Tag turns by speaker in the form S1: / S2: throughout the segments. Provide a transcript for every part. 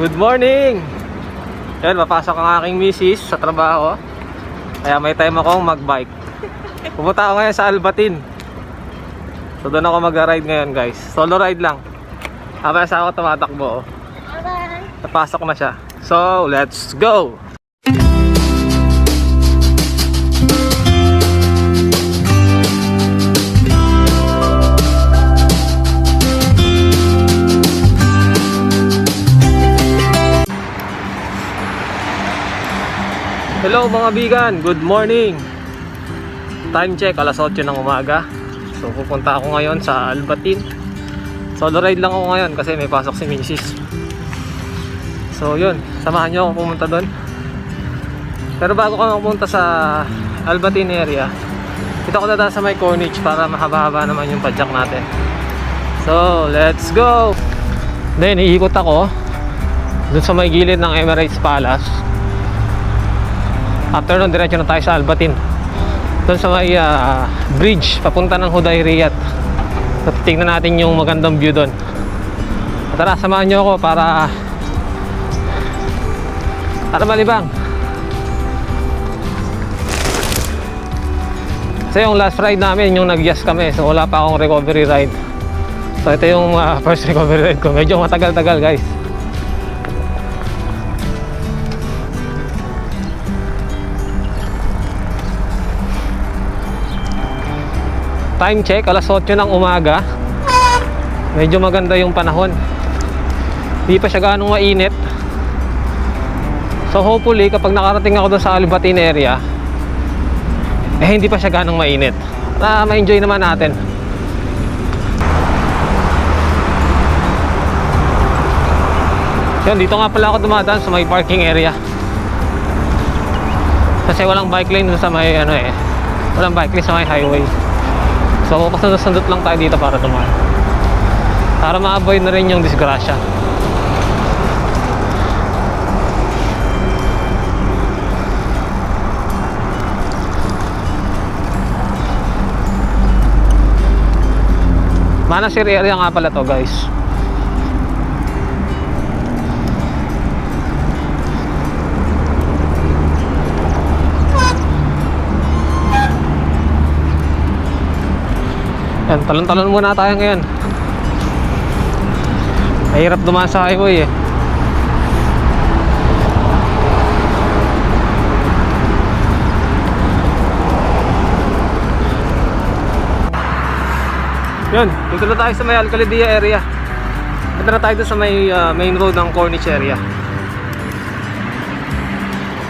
S1: Good morning! Yan, papasok ang aking misis sa trabaho. Kaya may time akong mag-bike. Pupunta ako ngayon sa Albatin. So doon ako mag-ride ngayon guys. Solo ride lang. Habang sa ako tumatakbo. oh. Napasok na siya. So, let's go! Hello mga bigan, good morning. Time check, alas 8 ng umaga. So pupunta ako ngayon sa Albatin. Solo ride lang ako ngayon kasi may pasok si Mrs. So yun, samahan nyo ako pumunta doon. Pero bago ko pumunta sa Albatin area Dito ako dadaan sa may Corniche para mahaba-haba naman yung padjak natin. So let's go! Then iikot ako Doon sa may gilid ng Emirates Palace After nun, diretso na tayo sa Albatin. Doon sa may ah, bridge, papunta ng Huday. So, tingnan natin yung magandang view doon. Tara, samahan nyo ako para para malibang. Kasi yung last ride namin, yung nag-yes kami. So wala pa akong recovery ride. So ito yung ah, first recovery ride ko. Medyo matagal-tagal guys. Time check, alas 8 ng umaga. Medyo maganda yung panahon. Hindi pa siya ganong mainit. So hopefully, kapag nakarating ako doon sa Albatin area, eh hindi pa siya ganong mainit. Na ma-enjoy naman natin. Yun, dito nga pala ako dumadaan sa may parking area. Kasi walang bike lane sa may ano eh. Walang bike lane sa may highway. So, pasundot-sundot lang tayo dito para tumaan. Para ma-avoid na rin yung disgrasya. Manasir area nga pala to guys. Yan, talon-talon muna tayo ngayon. Mahirap dumaan sa highway eh. Yun, dito na tayo sa may Alcaldía area. Dito na tayo doon sa may ah, main road ng Corniche area.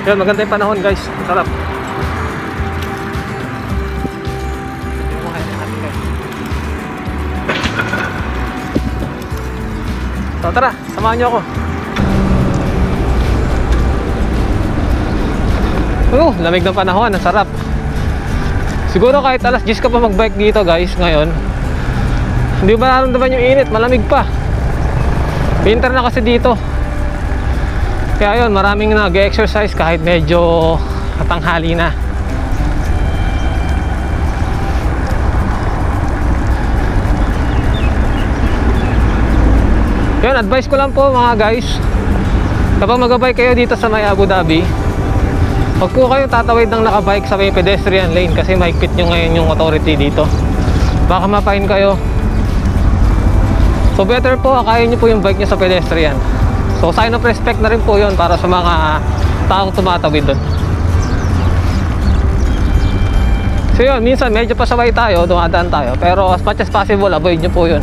S1: Yun, maganda panahon guys. Sarap. So tara, samahan niyo ako. Oh, lamig ng panahon, ang sarap. Siguro kahit alas 10 ka pa mag-bike dito guys ngayon, hindi ba nararamdaman yung init, malamig pa. Winter na kasi dito. Kaya yun, maraming nag-exercise kahit medyo tanghali na. Yun, advice ko lang po mga guys. Kapag mag-bike kayo dito sa may Abu Dhabi, huwag po kayo tatawid ng nakabike sa may pedestrian lane kasi mahigpit nyo ngayon yung authority dito. Baka mapain kayo. So better po, akayin nyo po yung bike nyo sa pedestrian. So sign of respect na rin po yun para sa mga taong tumatawid doon. So yun, minsan medyo pasaway tayo, dumadaan tayo. Pero as much as possible, avoid nyo po yun.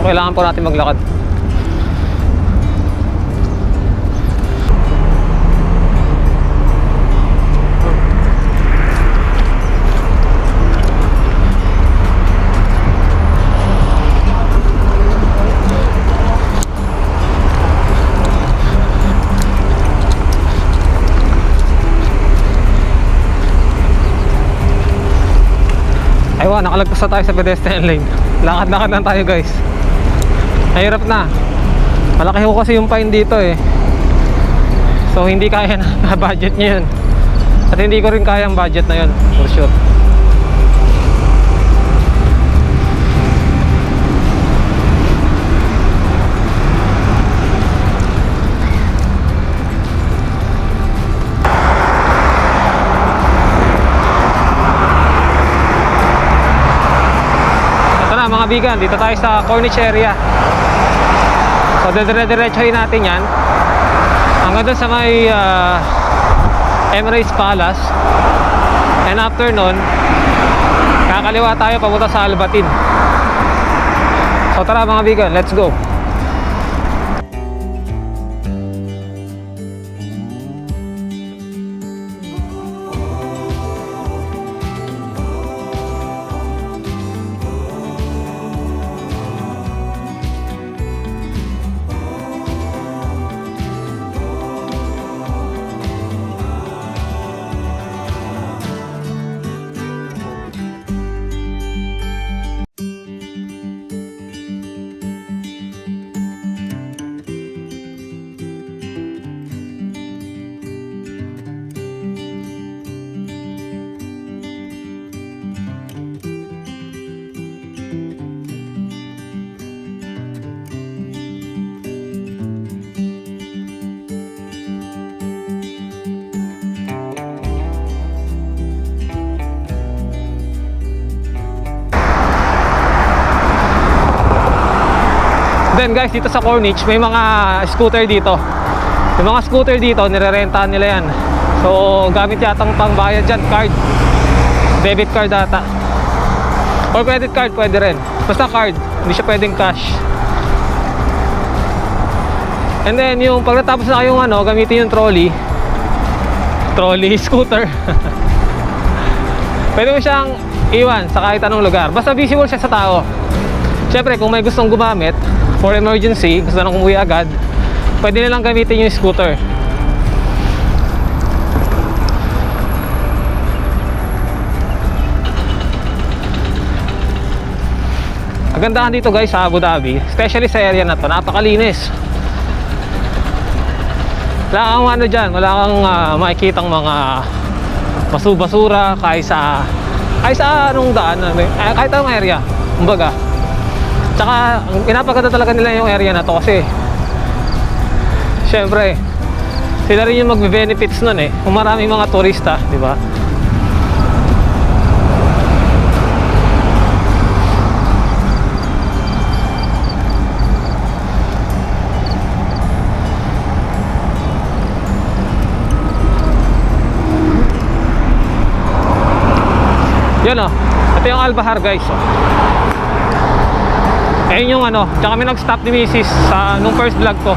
S1: So, kailangan po natin maglakad. Aywa, nakalagpas na tayo sa pedestrian lane. Lakad-lakad lang tayo guys. Nahirap na. Malaki ho kasi yung fine dito eh. So hindi kaya na budget niya yun. At hindi ko rin kaya ang budget na yun for sure. Ito na mga bigan, dito tayo sa Corniche area. So, dire-diretsohin natin yan. Hanggang doon sa may ah, Emirates Palace. And after nun, kakaliwa tayo papunta sa Albatin. So tara mga bigan, let's go. Then guys, dito sa Corniche, may mga scooter dito. Yung mga scooter dito, nirerentahan nila yan. So, gamit yatang pangbayad dyan, card. Debit card data. Or credit card, pwede rin. Basta card, hindi siya pwedeng cash. And then, yung pagkatapos na kayong ano, gamitin yung trolley. Trolley, scooter. pwede mo siyang iwan sa kahit anong lugar. Basta visible siya sa tao. Siyempre, kung may gustong gumamit for emergency, gusto nang umuwi agad, pwede nilang gamitin yung scooter. Kagandahan dito guys sa Abu Dhabi, especially sa area na to, napakalinis. Wala kang ano dyan, wala kang ah, makikitang mga basu-basura kahit sa kahit sa anong daan, ano, eh, kahit anong area, kumbaga. Tsaka, pinapaganda talaga nila yung area na to kasi Siyempre, sila rin yung magbe-benefits nun eh. Kung maraming mga turista, di ba? Yun oh. Ito yung Albahar guys. Oh. Ayun yung ano, tsaka kami nag-stop ni Mrs. sa nung first vlog ko.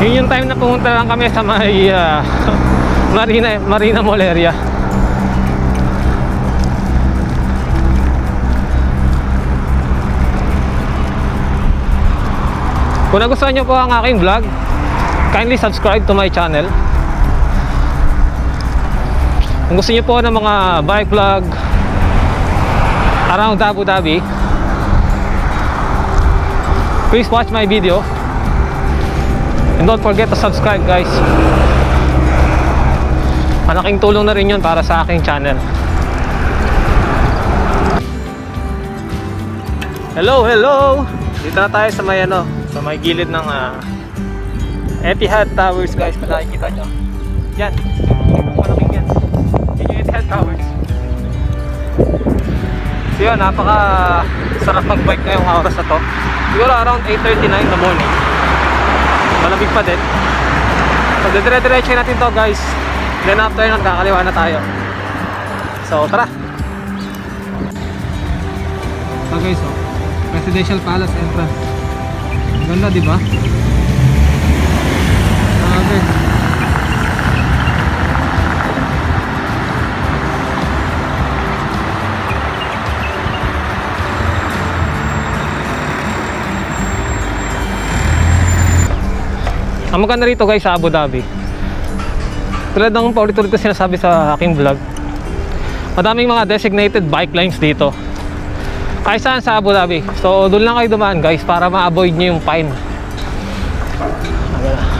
S1: Yun yung time na pumunta lang kami sa may ah, Marina, Marina Mall area. Kung nagustuhan nyo po ang aking vlog, kindly subscribe to my channel. Kung gusto niyo po ng mga bike vlog around Abu Dhabi, please watch my video. And don't forget to subscribe guys. Malaking tulong na rin yun para sa aking channel. Hello, hello! Dito na tayo sa may ano, sa may gilid ng ah, Etihad Towers guys, kung nakikita nyo. Yan, malaking yan. Yun yung Etihad Towers. So yun, napaka sarap mag-bike ngayong oras na to. Siguro around 8.39 in the morning. Malamig pa din. So, dire-diretso natin to guys. Then after nun, kakaliwa na tayo. So, tara! So guys, oh. Presidential Palace entrance. Ganda, di ba? Grabe. Ang maganda rito guys sa Abu Dhabi. Tulad ng paulit-ulit ko sinasabi sa aking vlog. Madaming mga designated bike lanes dito. Kahit saan sa Abu Dhabi. So doon lang kayo dumaan guys para ma-avoid nyo yung fine.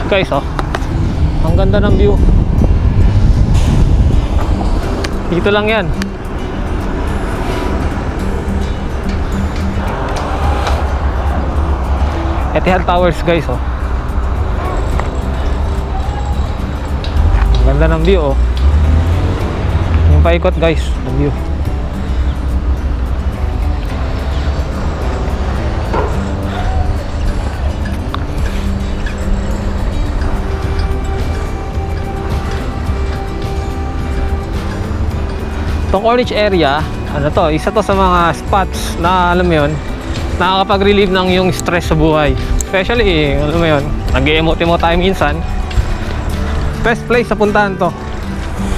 S1: Guys oh. Ang ganda ng view. Dito lang yan. Etihad Towers guys oh. Ganda ng view oh. Yung paikot guys, ng view. Itong orange area, ano to, isa to sa mga spots na alam mo yun, nakakapag-relieve ng yung stress sa buhay. Especially, eh, alam mo yun, nag-emote mo tayo minsan, Best place sa puntahan to.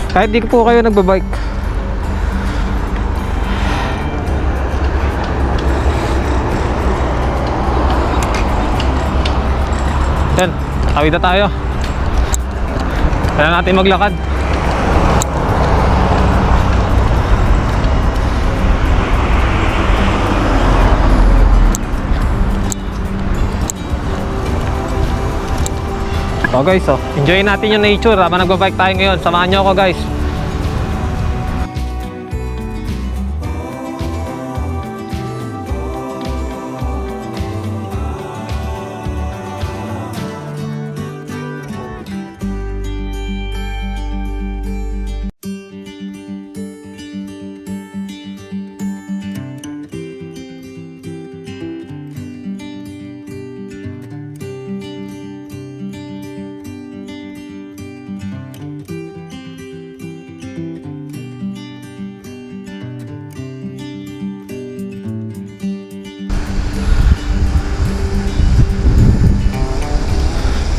S1: Kahit di po kayo nagbabike. Yan, tawid na tayo. Kailangan natin maglakad. So guys, oh, enjoy natin yung nature habang nagbabike tayo ngayon. Samahan nyo ako guys.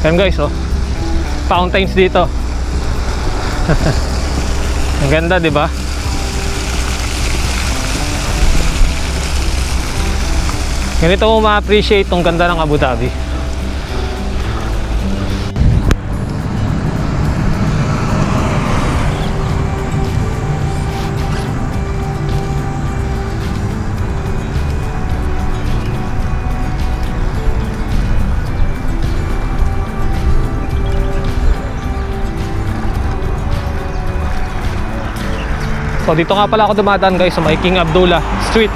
S1: Yan guys, oh. Fountains dito. Ang ganda, 'di ba? Ganito mo ma-appreciate tong ganda ng Abu Dhabi. So dito nga pala ako dumadaan guys sa may King Abdullah Street.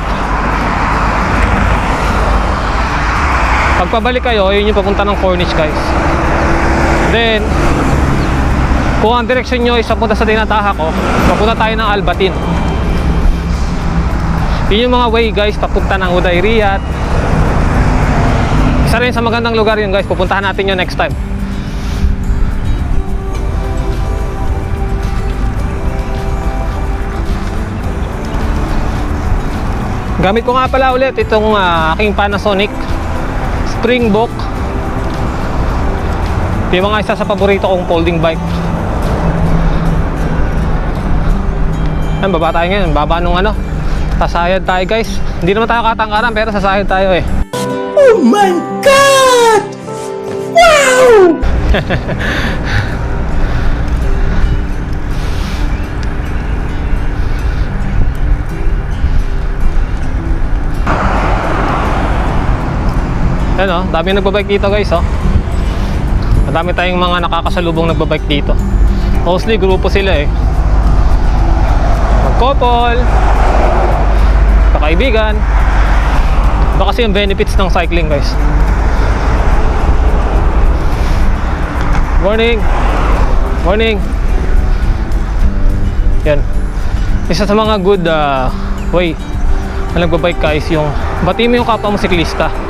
S1: Pagpabalik kayo, yun yung papunta ng Corniche guys. Then, kung ang direksyon nyo is papunta sa Dinataha ko, papunta tayo ng Albatin. Yun yung mga way guys, papunta ng Uday Riyadh. Isa rin sa magandang lugar yun guys, pupuntahan natin yun next time. Gamit ko nga pala ulit itong ah, aking Panasonic Springbok. Ito yung mga isa sa paborito kong folding bike. Yan, baba tayo ngayon. Baba nung ano. Sasayad tayo guys. Hindi naman tayo katangkaran pero sasayad tayo eh.
S2: Oh my god! Wow!
S1: Yan oh, dami nagbabike dito guys oh. Madami tayong mga nakakasalubong nagbabike dito. Mostly grupo sila eh. Mag-couple, kakaibigan. Iba kasi yung benefits ng cycling guys. Morning! Morning! Yan. Isa sa mga good ah, way na nagbabike ka is yung bati mo yung kapwa mo siklista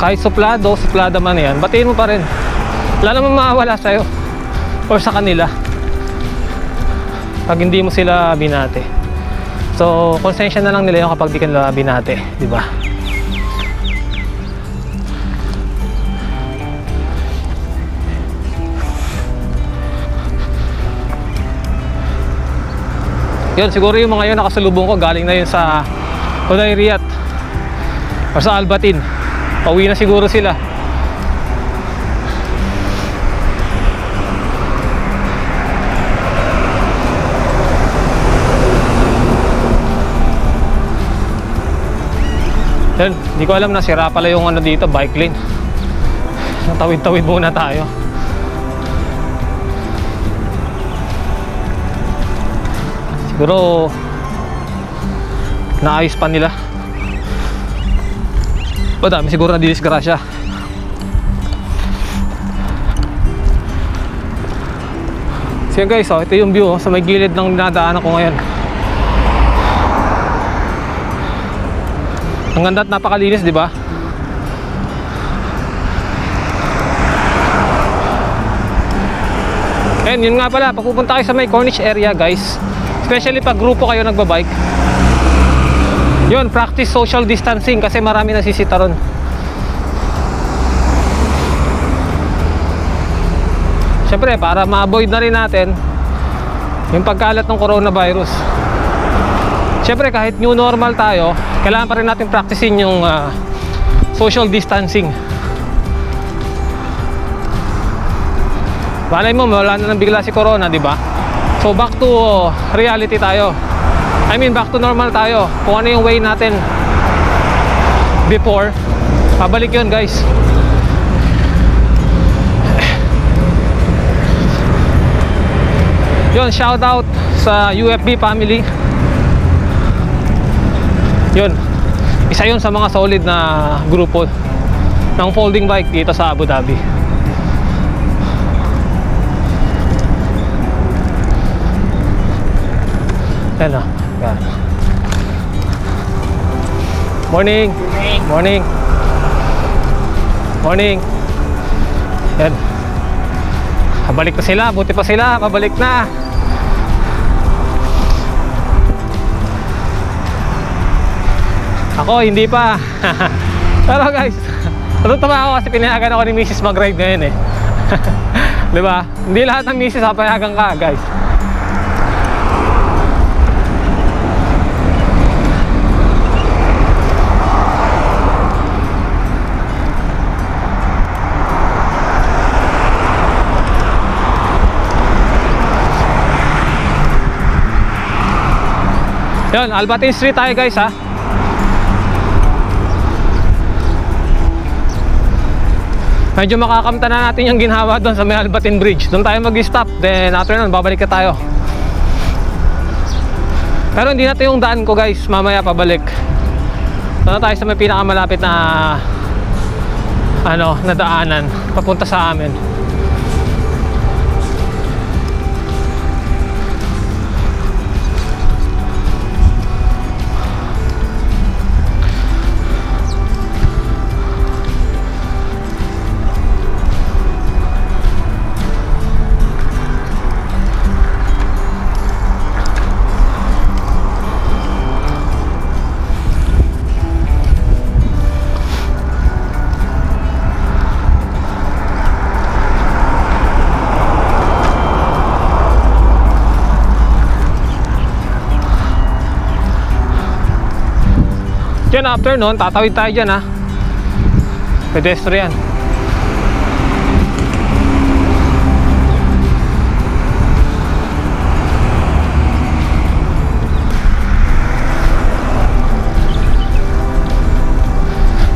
S1: kahit suplado, suplada man yan, batiin mo pa rin. Wala naman mawawala sa'yo or sa kanila pag hindi mo sila binate. So, konsensya na lang nila yung kapag di ka nila binate, di ba? Yun, siguro yung mga yun nakasalubong ko galing na yun sa Uday Riyadh or sa Albatin. Pauwi na siguro sila. Yan, hindi ko alam na sira pala yung ano dito, bike lane. Tawid-tawid muna tayo. Siguro naayos pa nila. Madami siguro na dinisgrasya. So guys, oh, ito yung view oh, sa may gilid ng dinadaanan ko ngayon. Ang ganda at napakalinis, di ba? Ayun, yun nga pala, pag pupunta kayo sa may Cornish area guys, especially pag grupo kayo nagbabike, yun, practice social distancing kasi marami nasisita ron. Siyempre, para ma-avoid na rin natin yung pagkalat ng coronavirus. Siyempre, kahit new normal tayo, kailangan pa rin natin practicein yung ah, social distancing. Malay mo, wala na nang bigla si Corona, di ba? So back to reality tayo. I mean, back to normal tayo. Kung ano yung way natin before, pabalik yun guys. Yun, shout out sa UFB family. Yun, isa yun sa mga solid na grupo ng folding bike dito sa Abu Dhabi. Yan o. Morning. Morning. Morning. Yan. Pabalik na sila. Buti pa sila. Pabalik na. Ako, hindi pa. Pero guys, natutuwa ako kasi pinayagan ako ni Mrs. mag-ride ngayon eh. Di ba? Hindi lahat ng Mrs. papayagan ka, guys. Yun, Albatin Street tayo guys ha. Medyo makakamta na natin yung ginhawa doon sa may Albatin Bridge. Doon tayo mag-stop. Then after nun, babalik ka tayo. Pero hindi natin yung daan ko guys. Mamaya pabalik. Doon na tayo sa may pinakamalapit na ano, na daanan. Papunta sa amin. After nun, tatawid tayo dyan ha. Pedestrian.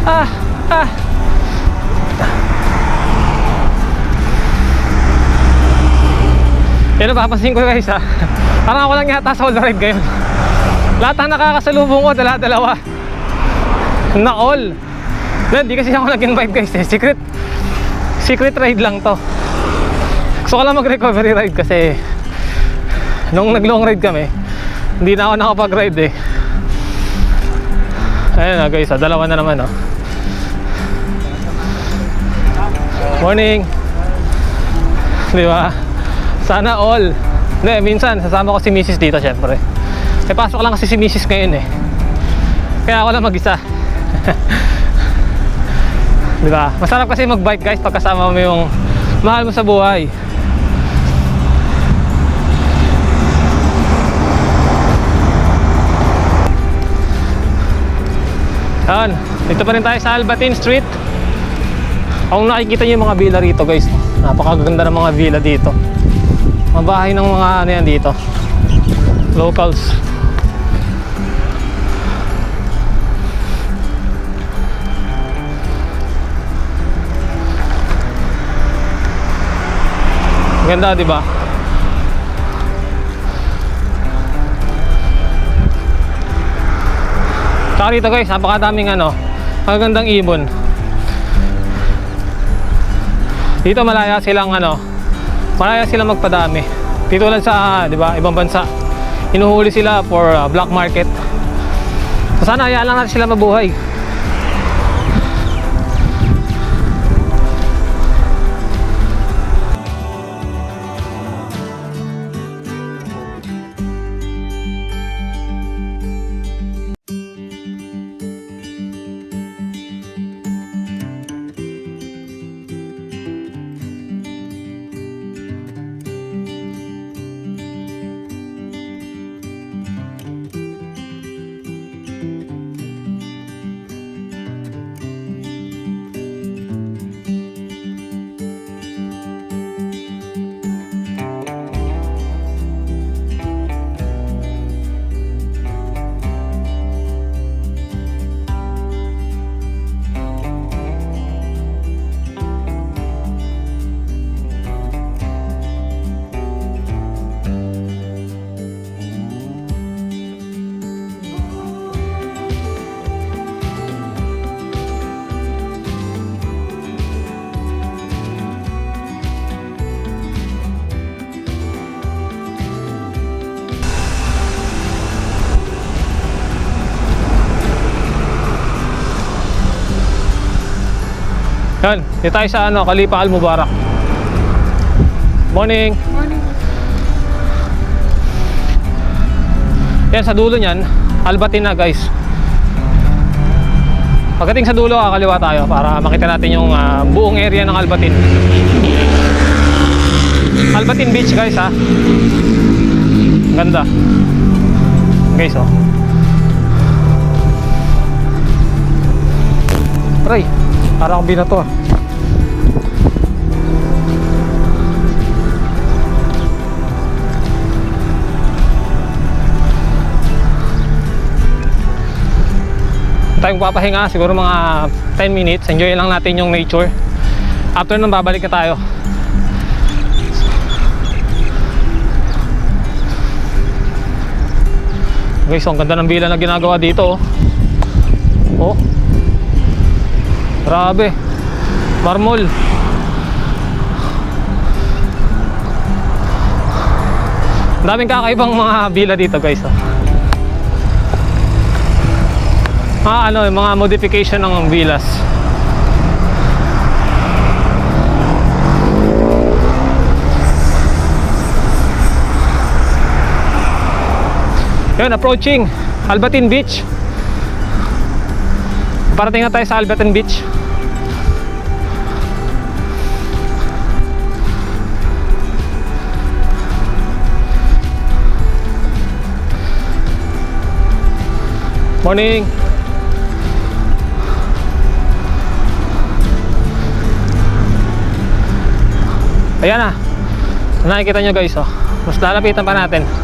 S1: Ah, ah. Yan napapansin ko guys ha. Parang ako lang yata sa all ride ngayon. Lahat ng nakakasalubong ko, dala-dalawa na all. Hindi kasi ako nag-invite guys eh. Secret, secret ride lang to. Gusto ko lang mag-recovery ride kasi nung nag-long ride kami, hindi na ako nakapag-ride eh. Ayun na guys, ah, dalawa na naman oh. Morning. Di ba? Sana all. Hindi, minsan sasama ko si Mrs. dito syempre. Eh pasok lang kasi si Mrs. ngayon eh. Kaya ako lang mag-isa. Di ba? Masarap kasi mag-bike guys pagkasama mo yung mahal mo sa buhay. Yan. Dito pa rin tayo sa Albatin Street. Kung nakikita niyo yung mga villa rito guys, napakaganda ng mga villa dito. Mga bahay ng mga ano yan dito. Locals. Ganda, di ba? Tsaka dito guys, napakadaming ano, magagandang ibon. Dito malaya silang ano, malaya silang magpadami. Dito lang sa, di ba, ibang bansa. Hinuhuli sila for uh, black market. Sana hayaan lang natin sila mabuhay. Yan, dito tayo sa ano, Kalipa Al Mubarak. Morning.
S3: Morning.
S1: Yan sa dulo niyan, Albatin na guys. Pagdating sa dulo, kakaliwa tayo para makita natin yung ah, buong area ng Albatin. Albatin Beach guys ha. Ganda. Guys oh. Aray, parang akong binato ah. tayong papahinga siguro mga 10 minutes enjoy lang natin yung nature after nun babalik na tayo guys ang ganda ng villa na ginagawa dito oh, oh. Grabe marmol daming kakaibang mga villa dito guys oh. mga ano, mga modification ng villas. Yun, approaching Albatin Beach. Parating na tayo sa Albatin Beach. Morning. Ayan na. Nakikita nyo guys oh. Mas lalapitan pa natin.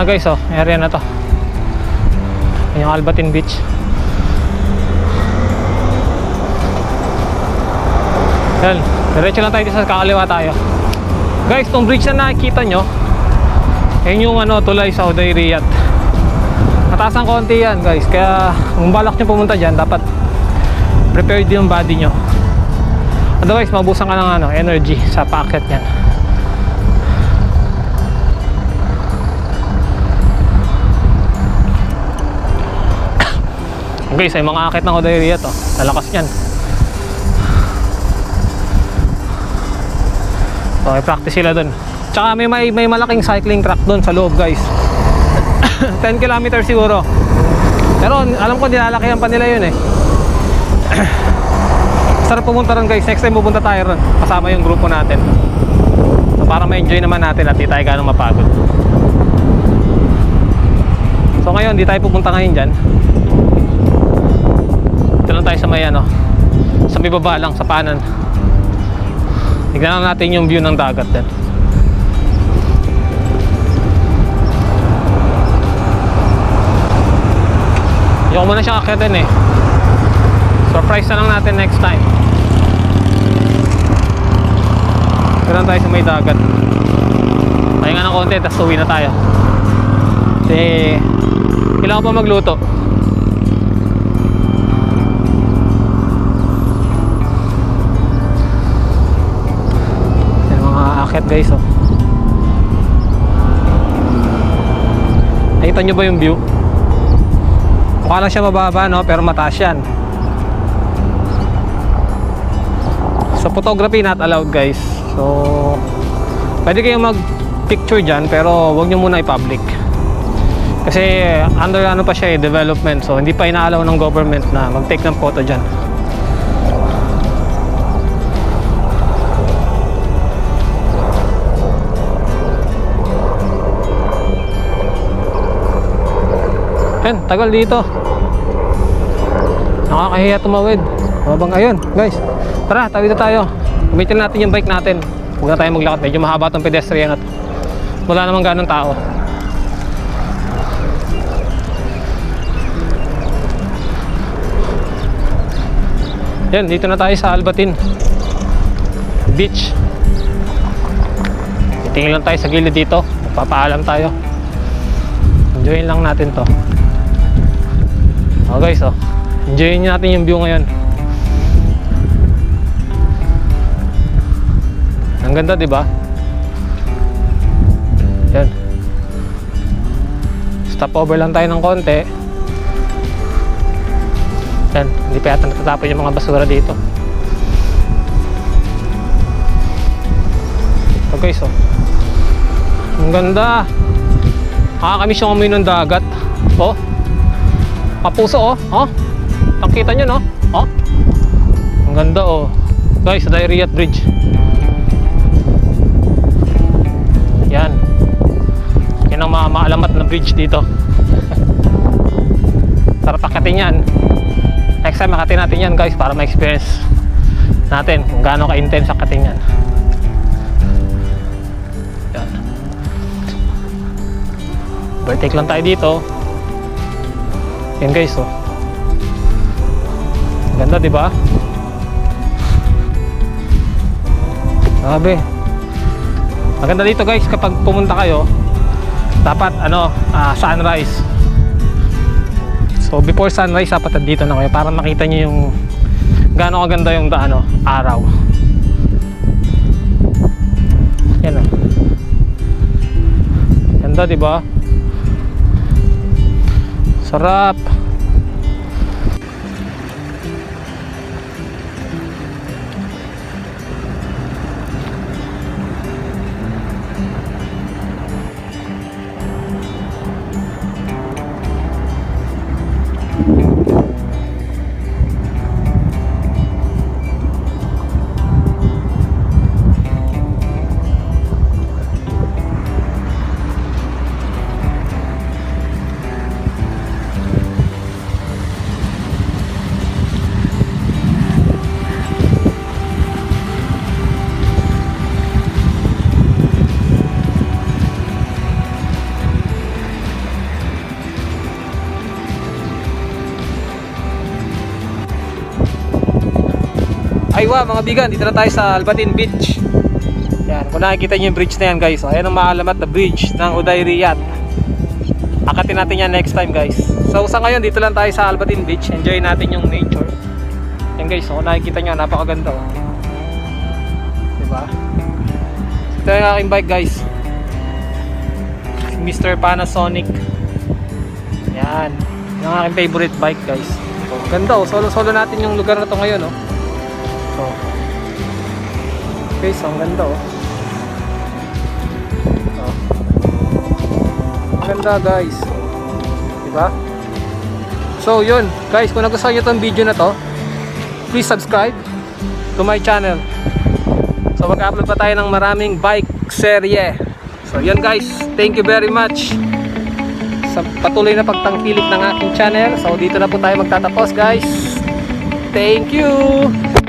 S1: Sana guys oh, area na to. Yan Yung Albatin Beach. Yan, diretso lang tayo sa kakaliwa tayo. Guys, tong bridge na nakikita nyo, yun yung ano, tulay sa Uday Riyadh. Mataas ang konti yan guys, kaya kung balak nyo pumunta dyan, dapat prepared yung body nyo. Otherwise, mabusan ka ng ano, energy sa packet yan. Guys, ay mga akit ng Uday Riyadh oh. Lalakas yan. So, may practice sila dun. Tsaka may, may, may malaking cycling track dun sa loob, guys. 10 kilometers siguro. Pero alam ko nilalakihan pa nila yun eh. Sarap pumunta ron guys. Next time pupunta tayo ron. Kasama yung grupo natin. So, para ma-enjoy naman natin at di tayo ganong mapagod. So ngayon, di tayo pupunta ngayon dyan. Dito lang tayo sa may ano. Sa may baba lang, sa panan. Tignan natin yung view ng dagat din. Yung muna siyang akitin eh. Surprise na lang natin next time. Tignan tayo sa may dagat. Pahinga ng konti, tapos uwi na tayo. Kasi kailangan pa magluto. Akit guys oh. Nakita nyo ba yung view? Mukha lang siya mababa no, pero mataas yan. So photography not allowed guys. So pwede kayong mag picture dyan pero wag nyo muna i-public. Kasi under ano pa siya eh, development. So hindi pa inaalaw ng government na mag-take ng photo dyan. Yan, tagal dito. Nakakahiya tumawid. Mabang ayun, guys. Tara, tawid na tayo. Gamitin natin yung bike natin. Huwag na tayo maglakad. Medyo mahaba tong pedestrian at wala namang ganong tao. Yan, dito na tayo sa Albatin Beach. Titingin lang tayo sa gilid dito. Papaalam tayo. Enjoyin lang natin to. Oh guys, oh. Enjoyin natin yung view ngayon. Ang ganda, di ba? Yan. Stop over lang tayo ng konti. Yan, hindi pa yata natatapon yung mga basura dito. Ito guys, oh. Ang ganda. Nakakamiss yung amoy ng dagat. Oh. Kapuso, oh. Oh. Nakita nyo, no? Oh. Ang ganda, oh. Guys, Diarrhea Bridge. Yan. Yan ang mga maalamat na bridge dito. Sarap akitin yan. Next time akitin natin yan guys para ma-experience natin kung gaano ka-intense akitin yan. Yan. Overtake lang tayo dito. Yan guys oh. Ganda di ba? Grabe. Maganda dito guys kapag pumunta kayo dapat ano ah, sunrise. So before sunrise dapat dito na kayo para makita niyo yung gaano kaganda yung ano, araw. Yan oh. Ganda di ba? Sarap. Aywa mga bigan, dito na tayo sa Albatin Beach. Yan, kung nakikita niyo yung bridge na yan guys, oh, ayan ang maalamat na bridge ng Uday Riyadh. Akatin natin yan next time guys. So sa ngayon, dito lang tayo sa Albatin Beach. Enjoy natin yung nature. Yan guys, oh, kung nakikita niyo, napakaganda. Oh. Diba? Ito yung aking bike guys. Mr. Panasonic. Yan. Yung aking favorite bike guys. So, ganda oh. Solo-solo natin yung lugar na to ngayon oh. So, guys, ang ganda oh. oh. Ang ganda guys. Diba? So yun, guys, kung nagustuhan nyo tong video na to, please subscribe to my channel. So mag-upload pa tayo ng maraming bike serye. So yun guys, thank you very much sa patuloy na pagtangkilik ng aking channel. So dito na po tayo magtatapos guys. Thank you!